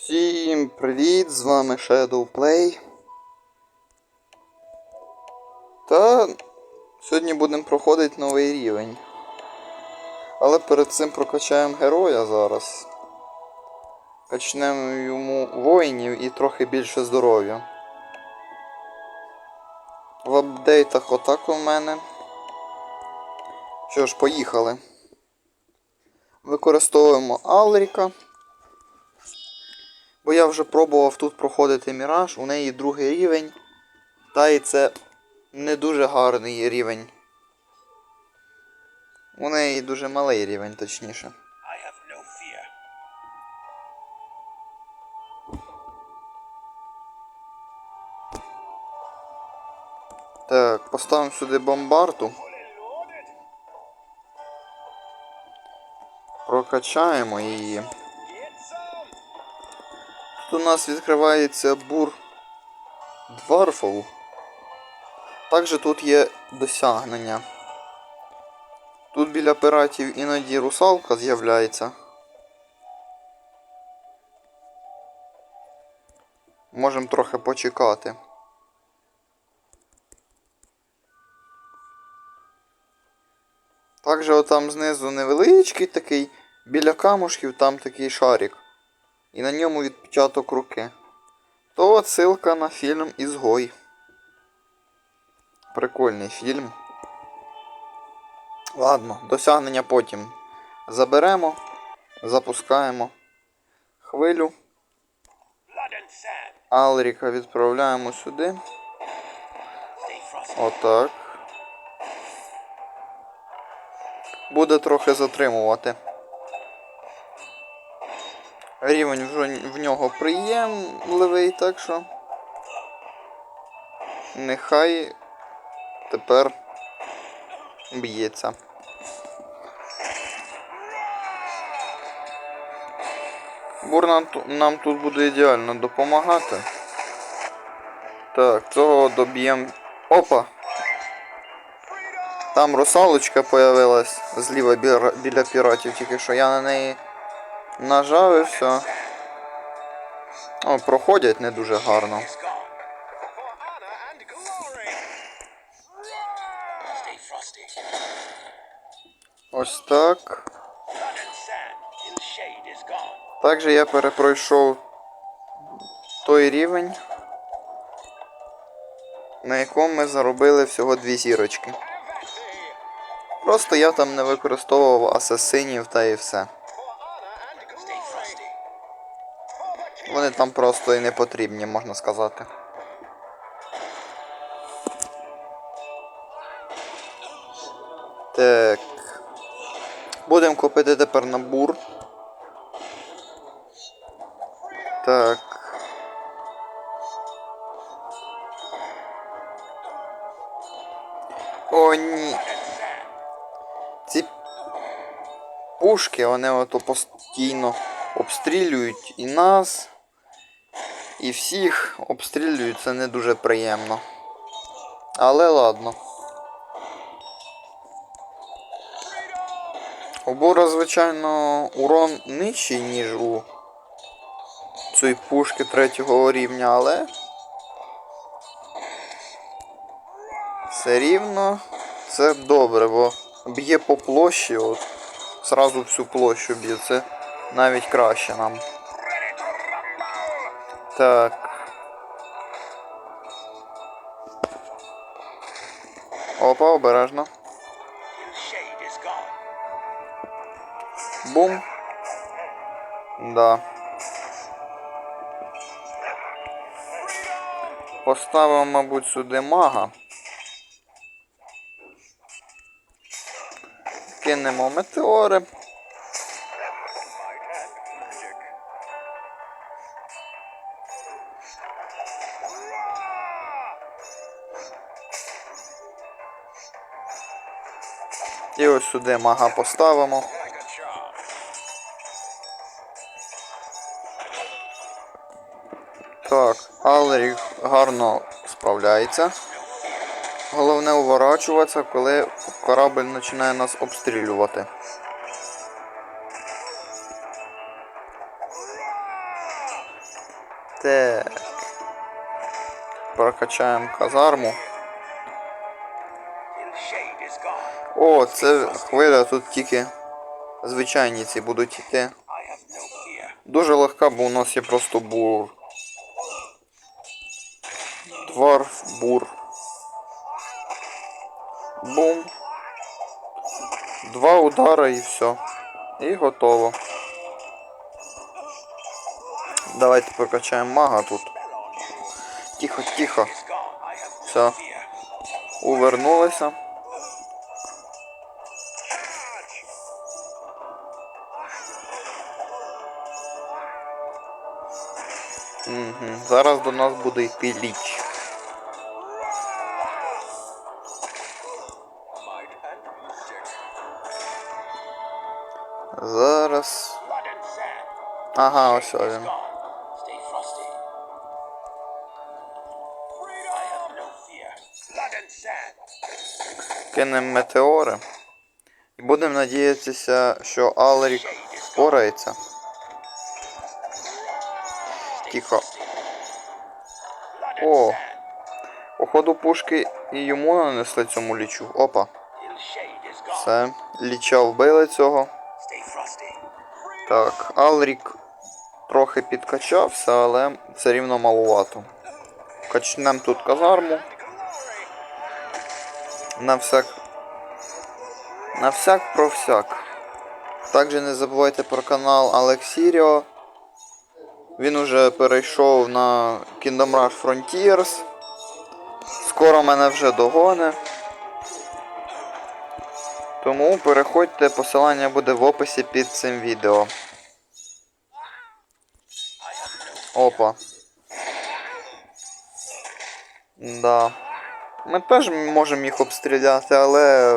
Всім привіт! З вами Shadowplay. Та сьогодні будемо проходити новий рівень. Але перед цим прокачаємо героя зараз. Качнемо йому воїнів і трохи більше здоров'я. В апдейтах отак у мене. Що ж, поїхали. Використовуємо Алріка. Бо я вже пробував тут проходити Міраж, у неї другий рівень. Та і це не дуже гарний рівень. У неї дуже малий рівень, точніше. Так, поставимо сюди бомбарту. Прокачаємо її. Тут у нас відкривається бур Дварфов. Також тут є досягнення. Тут біля пиратів іноді русалка з'являється. Можемо трохи почекати. Також отам знизу невеличкий такий, біля камушків там такий шарик. І на ньому відпечаток руки. То отсилка на фільм Ізгой. Прикольний фільм. Ладно, досягнення потім. Заберемо, запускаємо хвилю. Алріка відправляємо сюди. Отак. Буде трохи затримувати. Рівень в, в нього приємливий, так що. Нехай тепер б'ється. Бур нам, тут буде ідеально допомагати. Так, цього доб'ємо. Опа! Там русалочка появилась зліва біля піратів, тільки що я на неї нажав і все. О, проходять не дуже гарно. Ось так. Також я перепройшов той рівень, на якому ми заробили всього дві зірочки. Просто я там не використовував асасинів та і все. Там просто і не потрібні, можна сказати. Так. Будемо купити тепер набур. Так. О, ні. Ці пушки, вони ото постійно обстрілюють і нас, і всіх обстрілюють, це не дуже приємно. Але ладно. У Бура, звичайно, урон нижчий, ніж у цієї пушки третього рівня, але все рівно це добре, бо б'є по площі, от зразу всю площу б'є, це навіть краще нам. Так. Опа, обережно. Бум. Да. Поставимо, мабуть, сюди мага. Кинемо метеори. І ось сюди мага поставимо. Так, Алерік гарно справляється. Головне уворачуватися, коли корабль починає нас обстрілювати. Так. Прокачаємо казарму. О, це хвиля тут тільки звичайні ці будуть йти. Дуже легка, бо у нас є просто бур. Дварф, бур. Бум. Два удара і все. І готово. Давайте прокачаємо мага тут. Тихо, тихо. Все. Увернулися. Зараз до нас буде йти ліч. Зараз. Ага, ось він. Кинемо метеори. І будемо надіятися, що Алрік впорається. Тихо. О, походу пушки і йому нанесли цьому лічу. Опа. Все. Ліча вбили цього. Так, Алрік трохи підкачався, але все рівно малувато. Качнемо тут казарму. На всяк. На всяк про всяк. Також не забувайте про канал Алексіріо. Він уже перейшов на Kingdom Rush Frontiers. Скоро мене вже догоне. Тому переходьте, посилання буде в описі під цим відео. Опа. Да. Ми теж можемо їх обстріляти, але.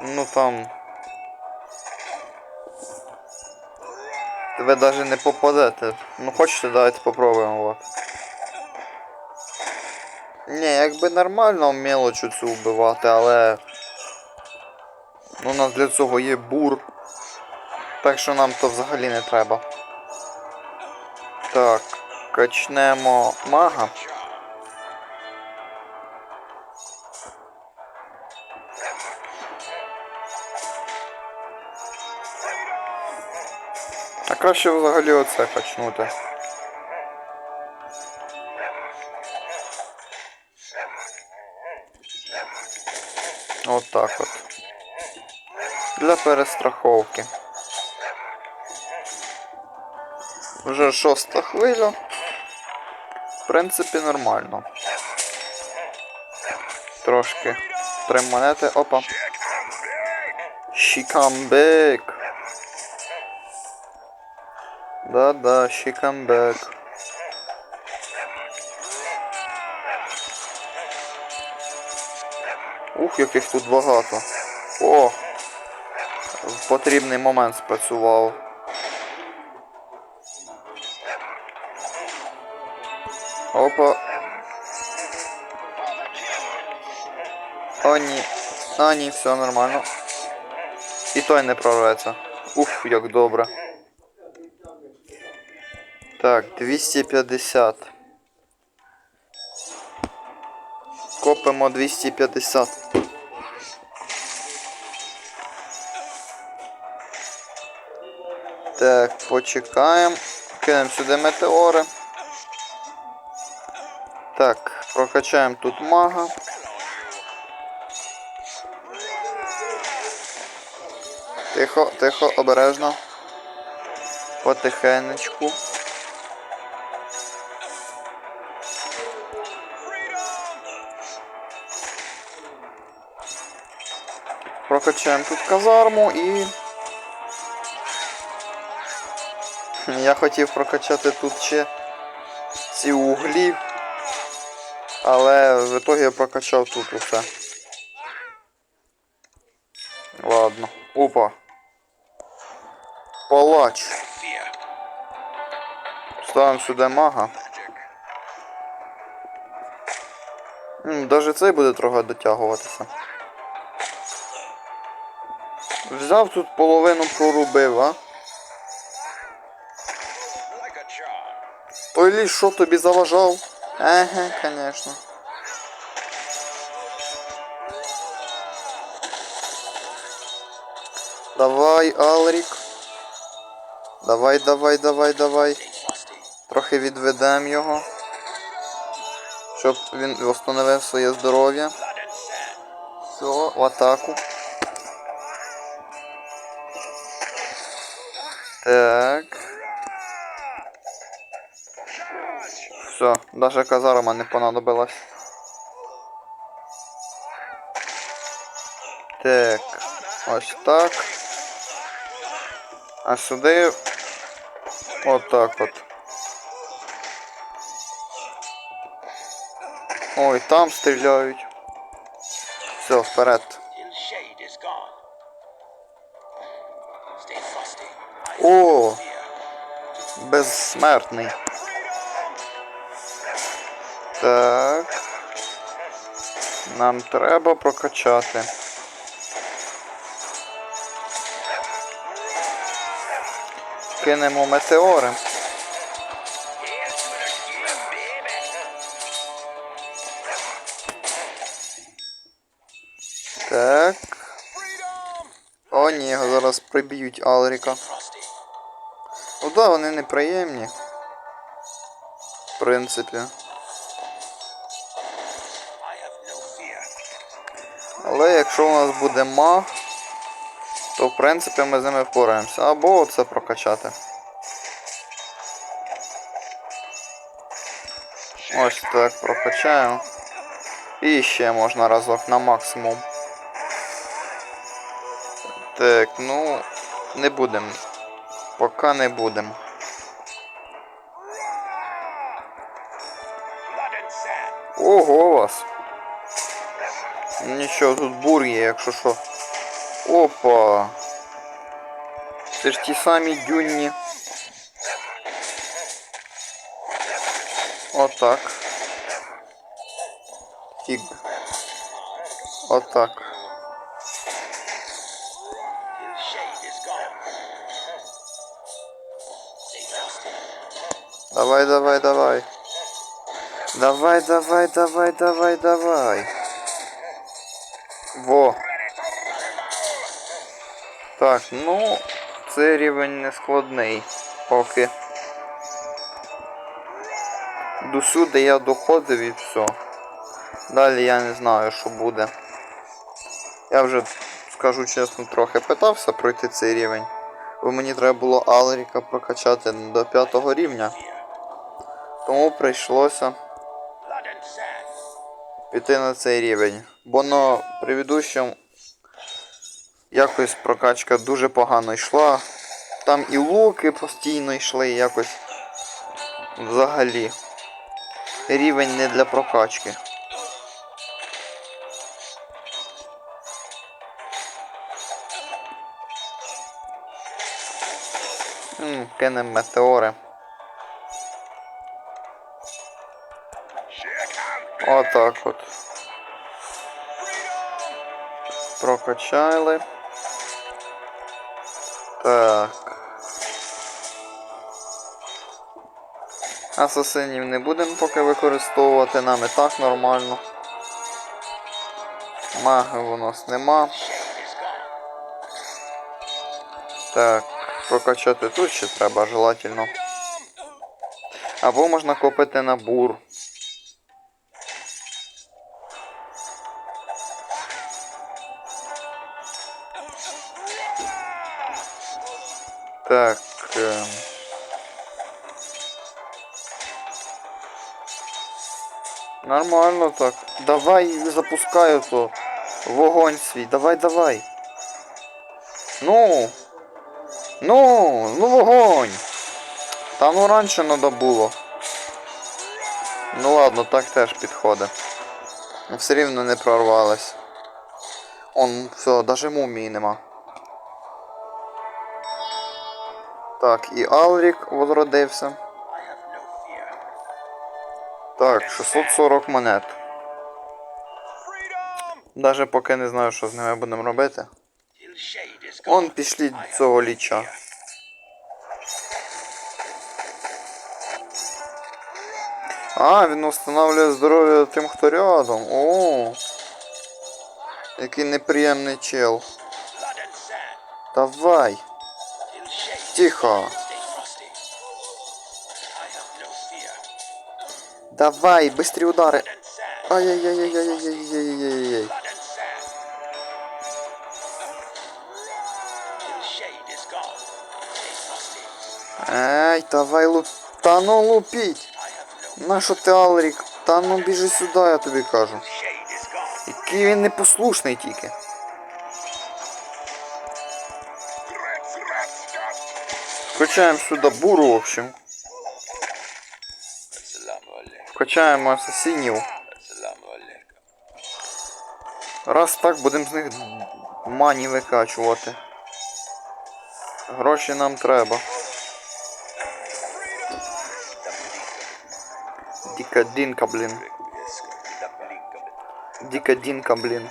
Ну там. Ви навіть не попадете. Ну хочете, давайте попробуємо Не, Ні, якби нормально мелочу цю вбивати, але. Ну, у нас для цього є бур. Так що нам то взагалі не треба. Так, качнемо мага. Краще взагалі оце качнути. От так от. Для перестраховки. Вже шоста хвиля. В принципі, нормально. Трошки. Три монети. Опа. She. Да-да, she come back. Ух, яких тут багато. О! В потрібний момент спрацював. Опа. О, ні. А, ні, все нормально. І той не прорветься. Уф, як добре. Так, 250. Копимо 250. Так, почекаємо. Кинемо сюди метеори. Так, прокачаємо тут мага. Тихо, тихо, обережно. Потихенечку. Прокачаємо тут казарму і. Я хотів прокачати тут ще ці углі. Але в итоге я прокачав тут усе. Ладно. Опа. Палач. Ставимо сюди мага. Даже цей буде трохи дотягуватися. Взяв тут половину прорубив, а? Той ліс що тобі заважав? Еге, конечно. Давай, Алрік. Давай, давай, давай, давай. Трохи відведемо його. Щоб він встановив своє здоров'я. Все, в атаку. Так. Все, даже казарма не понадобилась. Так, ось так. А сюди отак от. Ой, там стріляють. Все, вперед. О, безсмертний. Так. Нам треба прокачати. Кинемо метеори. Так. О, ні, його зараз приб'ють Алріка. Ну да, вони неприємні. В принципі. Але якщо у нас буде маг, то в принципі ми з ними впораємося. Або оце прокачати. Ось так прокачаємо. І ще можна разок на максимум. Так, ну, не будемо. Поки не sand. Ого вас. Нічого, тут бур є, якщо що. Опа. Це ж ті самі дюнні. Отак. Фіг. Отак. Давай, давай, давай. Давай, давай, давай, давай, давай. Во. Так, ну, цей рівень не складний. Поки. До сюди я доходив і все. Далі я не знаю, що буде. Я вже, скажу чесно, трохи питався пройти цей рівень. Бо мені треба було Алріка прокачати до п'ятого рівня. Тому прийшлося піти на цей рівень. Бо на предыдущому якось прокачка дуже погано йшла. Там і луки постійно йшли якось взагалі. Рівень не для прокачки. М, Кинем метеори. Отак от. Прокачали. Так. Асасинів не будемо поки використовувати, нам і так нормально. Маги у нас нема. Так, прокачати тут ще треба желательно. Або можна купити на Так. ем. Нормально так. Давай запускаю то. Вогонь свій. Давай, давай. Ну. Ну, ну вогонь. Та ну раніше треба було. Ну ладно, так теж підходить. Все рівно не прорвалось. Он, все, даже мумії нема. Так, і Алрік возродився. Так, 640 монет. Даже поки не знаю, що з ними будемо робити. Он пішліть цього ліча. А, він встановлює здоров'я тим, хто рядом. О. Який неприємний чел. Давай. Тихо. Давай, and sand. Ай-яй-яй-яй-яй-яй-яй-яй-яй. Ей, давай луп. Та ну. I have no ти Алрік? Та ну біжи сюди, я тобі кажу. Який він непослушний тільки. Включаємо сюди буру, в общем. Assalamu alaikum. Раз так будемо з них мані викачувати. Гроші нам треба. Дікадінка, блін. Дікадінка, блін.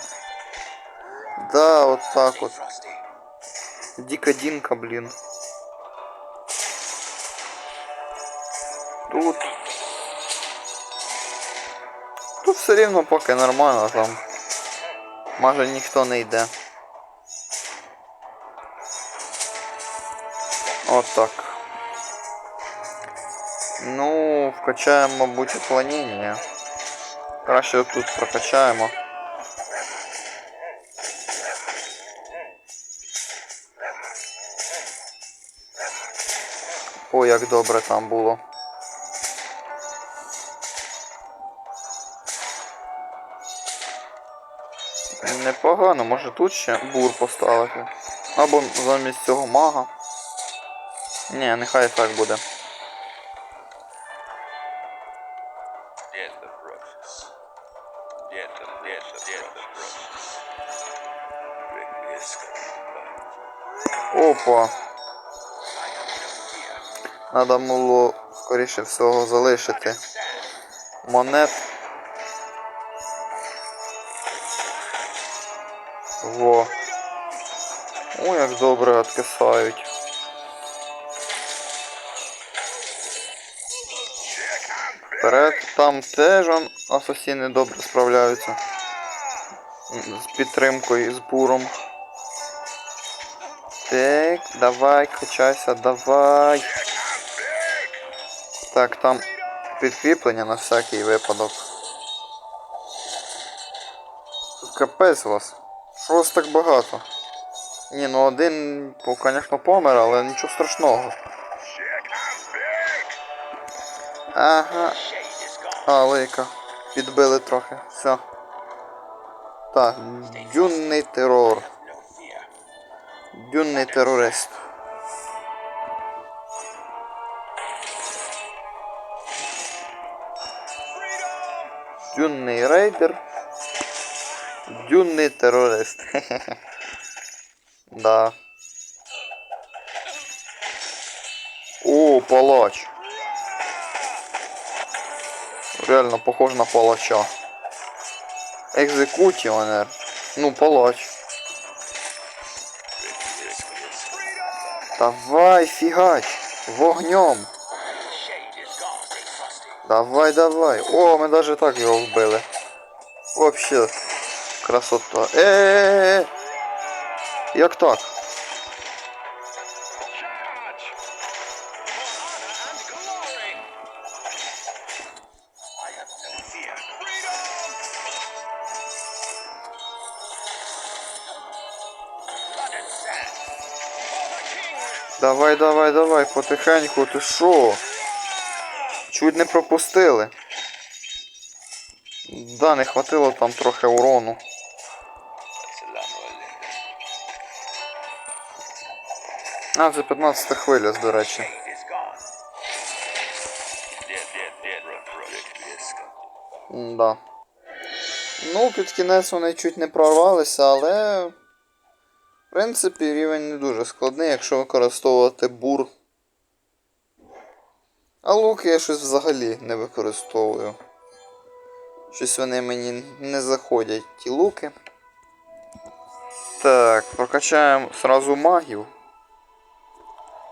Да, от так от. Дікадінка, блін. Тут все рівно поки нормально там. Майже ніхто не йде. От так. Ну, вкачаємо, мабуть, уклонення. Краще тут прокачаємо. О, як добре там було. Непогано, може тут ще бур поставити. Або замість цього мага. Ні, нехай так буде. Опа. Надо було скоріше всього залишити монет. Во. О, як добре откисають. Вперед, там теж он асасіни добре справляються. З підтримкою, з буром. Так, давай, качайся, давай. Так, там підкріплення на всякий випадок. Капець вас. Що вас так багато? Ні, ну один, звісно, помер, але нічого страшного. Ага, а, лейка. Підбили трохи. Все. Так, дюнний терор. Дюнний терорист. Дюнний рейдер. Дюнний терорист. Да. О, палач. Реально похож на палача. Екзекутіонер. Ну, палач. Давай, фігач. Вогнем. Давай, давай. О, ми навіть так його вбили. Вообще. Красота. Е, е, е. Як так? Давай, давай, давай, потихеньку, ти шо? Чуть не пропустили. Да, не хватило там трохи урону. А, це 15 хвиля, до речі. Да. Ну, під кінець вони чуть не прорвалися, але. В принципі, рівень не дуже складний, якщо використовувати бур. А лук я щось взагалі не використовую. Щось вони мені не заходять, ті луки. Так, прокачаємо сразу магів.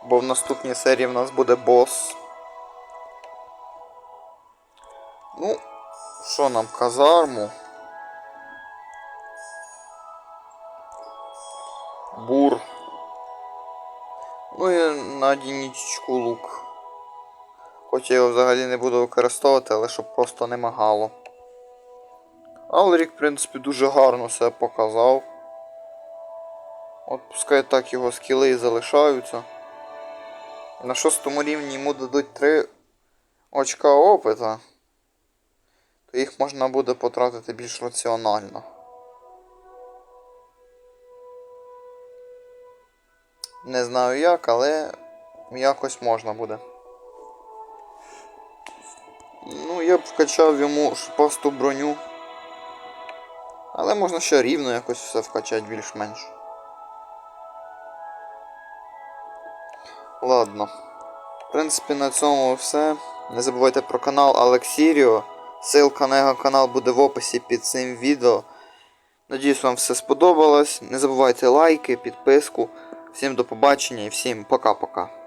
Бо в наступній серії в нас буде бос. Ну, що нам, казарму? Бур. Ну і на одиничку лук. Хоч я його взагалі не буду використовувати, але щоб просто не магало. Алрік, в принципі, дуже гарно себе показав. От пускай так його скіли і залишаються. На шостому рівні йому дадуть 3 очка опита. То їх можна буде потратити більш раціонально. Не знаю як, але якось можна буде. Ну, я б вкачав йому шипасту броню. Але можна ще рівно якось все вкачати більш-менш. Ладно. В принципі, на цьому все. Не забувайте про канал Алексіріо. Ссылка на його канал буде в описі під цим відео. Надіюсь, вам все сподобалось. Не забувайте лайки, підписку. Всім до побачення і всім пока-пока.